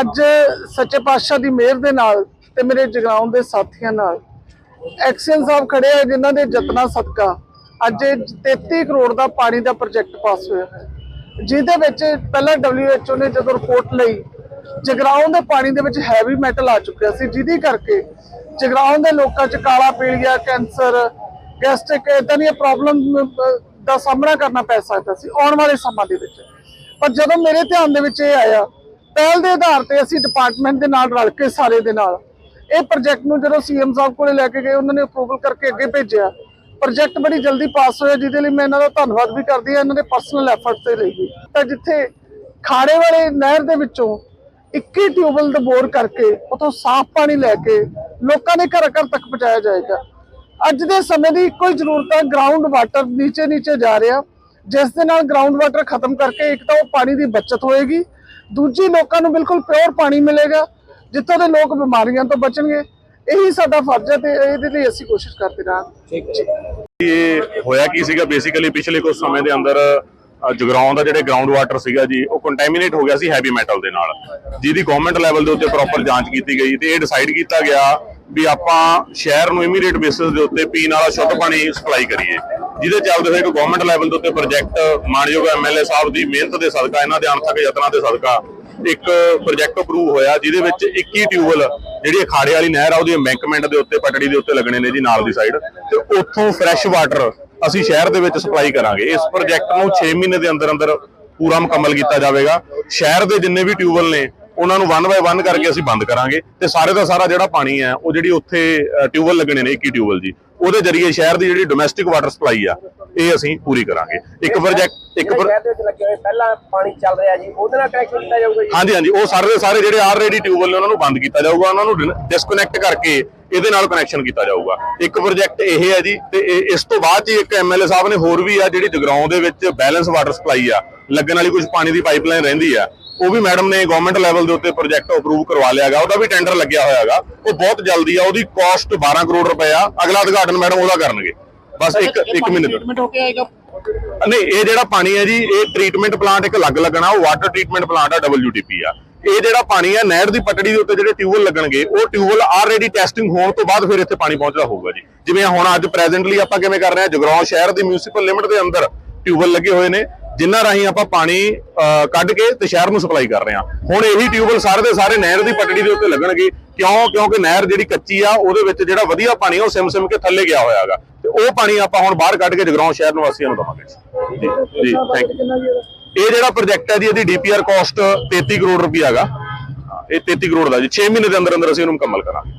ਅੱਜ ਸੱਚੇ ਪਾਤਸ਼ਾਹ ਦੀ ਮਿਹਰ ਦੇ ਨਾਲ ਤੇ ਮੇਰੇ ਜਗਰਾਉਂ ਦੇ ਸਾਥੀਆਂ ਨਾਲ ਐਕਸ਼ਨ ਸਾਹਿਬ ਖੜੇ ਆ, ਜਿਨ੍ਹਾਂ ਦੇ ਯਤਨਾਂ ਸਦਕਾ ਅੱਜ ਇਹ 33 ਕਰੋੜ ਦਾ ਪਾਣੀ ਦਾ ਪ੍ਰੋਜੈਕਟ ਪਾਸ ਹੋਇਆ। ਹੈ ਜਿਹਦੇ ਵਿੱਚ ਪਹਿਲਾਂ WHO ਨੇ ਜਦੋਂ ਰਿਪੋਰਟ ਲਈ, ਜਗਰਾਉਂ ਦੇ ਪਾਣੀ ਦੇ ਵਿੱਚ ਹੈਵੀ ਮੈਟਲ ਆ ਚੁੱਕਿਆ ਸੀ, ਜਿਹਦੀ ਕਰਕੇ ਜਗਰਾਉਂ ਦੇ ਲੋਕਾਂ 'ਚ ਕਾਲਾ ਪੀਲੀਆ, ਕੈਂਸਰ ਗੈਸਟ੍ਰਿਕ ਇਦਾਂ ਦੀਆਂ ਪ੍ਰੋਬਲਮ ਦਾ ਸਾਹਮਣਾ ਕਰਨਾ ਪੈ ਸਕਦਾ ਸੀ ਆਉਣ ਵਾਲੇ ਸਮਾਂ ਦੇ ਵਿੱਚ। ਪਰ ਜਦੋਂ ਮੇਰੇ ਧਿਆਨ ਦੇ ਵਿੱਚ ਇਹ ਆਇਆ ਪਹਿਲ ਦੇ ਆਧਾਰ ਤੇ ਅਸੀਂ ਡਿਪਾਰਟਮੈਂਟ ਦੇ ਨਾਲ ਰਲ ਕੇ ਸਾਰੇ ਦੇ ਨਾਲ ਇਹ ਪ੍ਰੋਜੈਕਟ ਨੂੰ ਜਦੋਂ ਸੀਐਮ ਸਾਹਿਬ ਕੋਲੇ ਲੈ ਕੇ ਗਏ, ਉਹਨਾਂ ਨੇ ਅਪਰੂਵਲ ਕਰਕੇ ਅੱਗੇ ਭੇਜਿਆ। ਪ੍ਰੋਜੈਕਟ ਬੜੀ ਜਲਦੀ ਪਾਸ ਹੋਇਆ, ਜਿਹਦੇ ਲਈ ਮੈਂ ਇਹਨਾਂ ਦਾ ਧੰਨਵਾਦ ਵੀ ਕਰਦੀ ਹਾਂ, ਇਹਨਾਂ ਦੇ ਪਰਸਨਲ ਐਫਰਟਸ ਦੇ ਲਈ ਵੀ। ਤਾਂ ਜਿੱਥੇ ਖਾੜੇ ਵਾਲੇ ਨਹਿਰ ਦੇ ਵਿੱਚੋਂ 21 ਟਿਊਬਲ ਦਾ ਬੋਰ ਕਰਕੇ ਉਥੋਂ ਸਾਫ਼ ਪਾਣੀ ਲੈ ਕੇ ਲੋਕਾਂ ਦੇ ਘਰ ਘਰ ਤੱਕ ਪਹੁੰਚਾਇਆ ਜਾਏਗਾ। ਅੱਜ ਦੇ ਸਮੇਂ ਦੀ ਇੱਕੋ ਹੀ ਜ਼ਰੂਰਤ ਹੈ ਗਰਾਊਂਡ ਵਾਟਰ ਨੀਚੇ ਨੀਚੇ ਜਾ ਰਿਹਾ। ਜਿਸ ਦੇ ਨਾਲ ਗਰਾਊਂਡ ਵਾਟਰ ਖਤਮ ਕਰਕੇ ਇੱਕ ਤਾਂ ਉਹ ਪਾਣੀ ਦੀ ਬਚਤ ਹੋਏਗੀ ਦੂਜੀ ਲੋਕਾਂ ਨੂੰ ਬਿਲਕੁਲ ਪਿਓਰ ਪਾਣੀ ਮਿਲੇਗਾ, ਜਿੱਥੋਂ ਦੇ ਲੋਕ ਬਿਮਾਰੀਆਂ ਤੋਂ ਬਚਣਗੇ। ਇਹੀ ਸਾਡਾ ਫਰਜ਼ ਹੈ ਤੇ ਇਹਦੇ ਲਈ ਅਸੀਂ ਕੋਸ਼ਿਸ਼ ਕਰਦੇ ਰਹਾਂਗੇ। ਇਹ ਹੋਇਆ ਕੀ ਸੀਗਾ? ਬੇਸਿਕਲੀ ਪਿਛਲੇ ਕੁਝ ਸਮੇਂ ਦੇ ਅੰਦਰ ਜਗਰਾਉਂ ਦਾ ਜਿਹੜੇ ਗਰਾਊਂਡ ਵਾਟਰ ਸੀਗਾ ਜੀ, ਉਹ ਕੰਟੈਮੀਨੇਟ ਹੋ ਗਿਆ ਸੀ ਹੈਵੀ ਮੈਟਲ ਦੇ ਨਾਲ। ਜਿਹਦੀ ਗਵਰਨਮੈਂਟ ਲੈਵਲ ਦੇ ਉੱਤੇ ਪ੍ਰੋਪਰ ਜਾਂਚ ਕੀਤੀ ਗਈ ਤੇ ਇਹ ਡਿਸਾਈਡ ਕੀਤਾ ਗਿਆ ਵੀ ਆਪਾਂ ਸ਼ਹਿਰ ਨੂੰ ਇਮੀਡੀਏਟ ਬੇਸਿਸ ਦੇ ਉੱਤੇ ਪੀਣ ਵਾਲਾ ਸ਼ੁੱਧ ਪਾਣੀ ਸਪਲਾਈ ਕਰੀਏ। ਜਿਹਦੇ ਚੱਲਦੇ ਹੋਏ ਇੱਕ ਗਵਰਨਮੈਂਟ ਲੈਵਲ ਦੇ ਉੱਤੇ ਪ੍ਰੋਜੈਕਟ ਮਾਨਯੋਗ ਐਮਐਲਏ ਸਾਹਿਬ ਦੀ ਮਿਹਨਤ ਦੇ ਸਦਕਾ, ਇਹਨਾਂ ਦੇ ਅਣਥੱਕ ਯਤਨਾਂ ਦੇ ਸਦਕਾ, ਇੱਕ ਪ੍ਰੋਜੈਕਟ ਅਪਰੂਵ ਹੋਇਆ, ਜਿਹਦੇ ਵਿੱਚ 21 ਟਿਊਬਲ ਜਿਹੜੀ ਅਖਾੜੇ ਵਾਲੀ ਨਹਿਰ ਆ, ਉਹਦੀ ਐਮਬੈਂਕਮੈਂਟ ਦੇ ਉੱਤੇ, ਪਟੜੀ ਦੇ ਉੱਤੇ ਲੱਗਣੇ ਨੇ ਜੀ ਨਾਲ ਦੀ ਸਾਈਡ ਤੇ ਉੱਥੋਂ ਫਰੈਸ਼ ਵਾਟਰ ਅਸੀਂ ਸ਼ਹਿਰ ਦੇ ਵਿੱਚ ਸਪਲਾਈ ਕਰਾਂਗੇ। ਇਸ ਪ੍ਰੋਜੈਕਟ ਨੂੰ 6 ਮਹੀਨੇ ਦੇ ਅੰਦਰ ਅੰਦਰ ਪੂਰਾ ਮੁਕੰਮਲ ਕੀਤਾ ਜਾਵੇਗਾ। ਸ਼ਹਿਰ ਦੇ ਜਿੰਨੇ ਵੀ ਟਿਊਬਲ ਨੇ, ਉਹਨਾਂ ਨੂੰ ਵਨ ਬਾਏ ਵਨ ਕਰਕੇ ਅਸੀਂ ਬੰਦ ਕਰਾਂਗੇ। ਤੇ ਸਾਰੇ ਦਾ ਸਾਰਾ ਜਿਹੜਾ ਪਾਣੀ ਹੈ, ਉਹ ਜਿਹੜੀ ਉੱਥੇ ਟਿਊਬਲ ਲੱਗਣੇ ਨੇ 21 ਟਿਊਬਲ ਜੀ। ਉਹਦੇ ਜਰੀਏ ਸ਼ਹਿਰ ਦੀ ਜਿਹੜੀ ਡੋਮੈਸਟਿਕ ਵਾਟਰ ਸਪਲਾਈ ਆ ਇਹ ਅਸੀਂ ਪੂਰੀ ਕਰਾਂਗੇ। ਇੱਕ ਪ੍ਰੋਜੈਕਟ ਇੱਕ ਜਿਹੜੇ pro- ਸ਼ਹਿਰ ਦੇ ਵਿੱਚ ਲੱਗੇ ਹੋਏ ਪਹਿਲਾਂ ਪਾਣੀ ਚੱਲ ਰਿਹਾ ਜੀ ਉਹਦੇ ਨਾਲ ਕਨੈਕਸ਼ਨ ਕੀਤਾ ਜਾਊਗਾ ਜੀ? ਹਾਂਜੀ ਹਾਂਜੀ ਉਹ ਸਾਰੇ ਦੇ ਸਾਰੇ ਜਿਹੜੇ ਆਲਰੇਡੀ ਟਿਊਬਲ ਨੇ ਉਹਨਾਂ ਨੂੰ ਬੰਦ ਕੀਤਾ ਜਾਊਗਾ ਉਹਨਾਂ ਨੂੰ ਡਿਸਕਨੈਕਟ ਕਰਕੇ ਇਹਦੇ ਨਾਲ ਕਨੈਕਸ਼ਨ ਕੀਤਾ ਜਾਊਗਾ। ਇੱਕ ਪ੍ਰੋਜੈਕਟ ਇਹ ਹੈ ਜੀ ਤੇ ਇਸ ਤੋਂ ਬਾਅਦ ਜੀ ਇੱਕ ਐਮਐਲਏ ਸਾਹਿਬ ਨੇ ਹੋਰ ਵੀ ਆ ਜਿਹੜੀ ਜਗਰਾਉਂ ਦੇ ਵਿੱਚ ਬੈਲੈਂਸ ਵਾਟਰ ਸਪਲਾਈ ਆ ਲੱਗਣ ਵਾਲੀ ਕੁਝ ਪਾਣੀ ਦੀ ਪਾਈਪਲਾਈਨ ਰਹਿੰਦੀ ਆ ਉਹ ਵੀ ਮੈਡਮ ਨੇ ਗਵਰਨਮੈਂਟ ਲੈਵਲ ਦੇ ਉੱਤੇ ਪ੍ਰੋਜੈਕਟ ਅਪਰੂਵ ਕਰਵਾ ਲਿਆਗਾ ਉਹਦਾ ਵੀ ਟੈਂਡਰ ਲੱਗਿਆ ਹੋਇਆਗਾ ਉਹ ਬਹੁਤ ਜਲਦੀ ਆ ਉਹਦੀ ਕਾਸਟ 12 ਕਰੋੜ ਰੁਪਏ ਆ ਅਗਲਾ ਉਦਘਾਟਨ ਮੈਡਮ ਉਹਦਾ ਕਰਨਗੇ ਬਸ ਇੱਕ ਇੱਕ ਹੋ ਕੇ ਆਏਗਾ? ਨਹੀਂ ਇਹ ਜਿਹੜਾ ਪਾਣੀ ਹੈ ਜੀ ਇਹ ਟ੍ਰੀਟਮੈਂਟ ਪਲਾਂਟ ਇੱਕ ਅਲੱਗ ਲੱਗਣਾ ਉਹ ਵਾਟਰ ਟ੍ਰੀਟਮੈਂਟ ਪਲਾਂਟ ਆ WTP ਆ। ਇਹ ਜਿਹੜਾ ਪਾਣੀ ਹੈ ਨਹਿਰ ਦੀ ਪਟੜੀ ਦੇ ਉੱਤੇ ਜਿਹੜੇ ਟਿਊਬਲ ਲੱਗਣਗੇ ਉਹ ਟਿਊਬਲ ਆਲਰੇਡੀ ਟੈਸਟਿੰਗ ਹੋਣ ਤੋਂ ਬਾਅਦ ਫਿਰ ਇੱਥੇ ਪਾਣੀ ਪਹੁੰਚਦਾ ਹੋਊਗਾ ਜੀ। ਜਿਵੇਂ ਹੁਣ ਅੱਜ ਪ੍ਰੈਜ਼ੈਂਟਲੀ ਆਪਾਂ ਕਿਵੇਂ ਕਰ ਰਹੇ ਹਾਂ ਜਗਰਾਉਂ ਸ਼ਹਿਰ ਦੀ ਮਿਊਨਿਸਪਲ ਲਿਮਟ ਦੇ ਅੰਦਰ ਟਿਊਬਲ ਲੱਗੇ ਹੋਏ ਨੇ ਜਿਨ੍ਹਾਂ ਰਾਹੀਂ ਆਪਾਂ ਪਾਣੀ ਅਹ, ਕੱਢ ਕੇ ਤੇ ਸ਼ਹਿਰ ਨੂੰ ਸਪਲਾਈ ਕਰ ਰਹੇ ਹਾਂ। ਹੁਣ ਇਹੀ ਟਿਊਬਲ ਸਾਰੇ ਦੇ ਸਾਰੇ ਨਹਿਰ ਦੀ ਪਟੜੀ ਦੇ ਉੱਤੇ ਲੱਗਣਗੇ। ਕਿਉਂ? ਕਿਉਂਕਿ ਨਹਿਰ ਜਿਹੜੀ ਕੱਚੀ ਆ ਉਹਦੇ ਵਿੱਚ ਜਿਹੜਾ ਵਧੀਆ ਪਾਣੀ ਆ ਉਹ ਸਿਮ ਸਿਮ ਕੇ ਥੱਲੇ ਗਿਆ ਹੋਇਆ ਹੈਗਾ। ਤੇ ਉਹ ਪਾਣੀ ਆਪਾਂ ਹੁਣ ਬਾਹਰ ਕੱਢ ਕੇ ਜਗਰਾਉਂ ਸ਼ਹਿਰ ਨੂੰ ਵਾਸੀਆਂ ਨੂੰ ਦਵਾਂਗੇ। ਜੀ ਜੀ ਥੈਂਕ ਯੂ ਇਹ ਜਿਹੜਾ ਪ੍ਰੋਜੈਕਟ ਹੈ ਜੀ ਇਹਦੀ ਡੀਪੀਆਰ ਕਾਸਟ 33 ਕਰੋੜ ਰੁਪਏ ਹੈਗਾ। ਇਹ 33 ਕਰੋੜ ਦਾ ਜੀ। 6 ਮਹੀਨੇ ਦੇ ਅੰਦਰ ਅੰਦਰ ਅਸੀਂ ਇਹਨੂੰ ਮੁਕੰਮਲ ਕਰਾਂਗੇ।